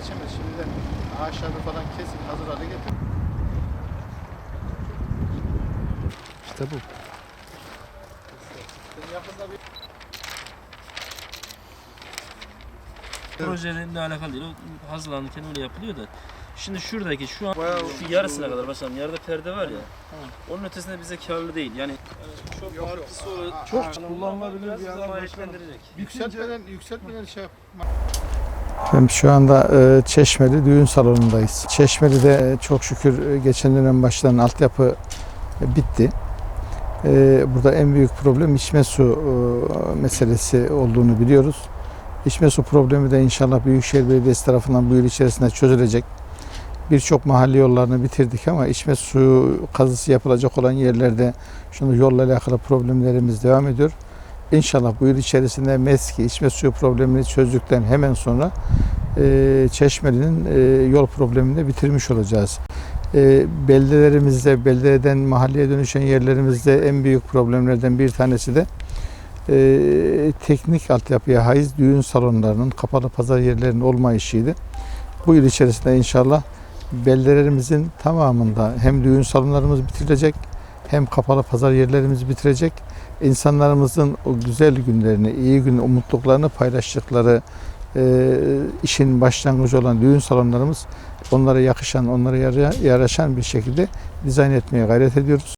geçemez. Şimdiden ağaçlarını falan kesin hazır hale getir. İşte bu. İşte, yakında bir projelerle alakalı değil. O hazırlanırken öyle yapılıyor da. Şimdi şuradaki şu an Bayağı şu yarısına kadar başlayalım. Yarıda perde var ya. Hı. Onun ötesinde bize karlı değil. Yani çok yok, artısı yok. çok kullanılabilir bir yer. Yükseltmeden, yükseltmeden şey yapmak. Efendim şu anda e, Çeşmeli düğün salonundayız. Çeşmeli'de e, çok şükür e, geçen dönem başlanan altyapı bitti. Burada en büyük problem içme su meselesi olduğunu biliyoruz. İçme su problemi de inşallah Büyükşehir Belediyesi tarafından bu yıl içerisinde çözülecek. Birçok mahalle yollarını bitirdik ama içme su kazısı yapılacak olan yerlerde şunu yolla alakalı problemlerimiz devam ediyor. İnşallah bu yıl içerisinde MESKİ içme suyu problemini çözdükten hemen sonra e, Çeşmeli'nin e, yol problemini de bitirmiş olacağız. E, beldelerimizde, beldeden mahalleye dönüşen yerlerimizde en büyük problemlerden bir tanesi de e, teknik altyapıya haiz düğün salonlarının, kapalı pazar yerlerinin olmayışıydı. Bu yıl içerisinde inşallah beldelerimizin tamamında hem düğün salonlarımız bitirilecek hem kapalı pazar yerlerimiz bitirecek insanlarımızın o güzel günlerini, iyi gün, umutluklarını paylaştıkları e, işin başlangıcı olan düğün salonlarımız onlara yakışan, onlara yara- yaraşan bir şekilde dizayn etmeye gayret ediyoruz.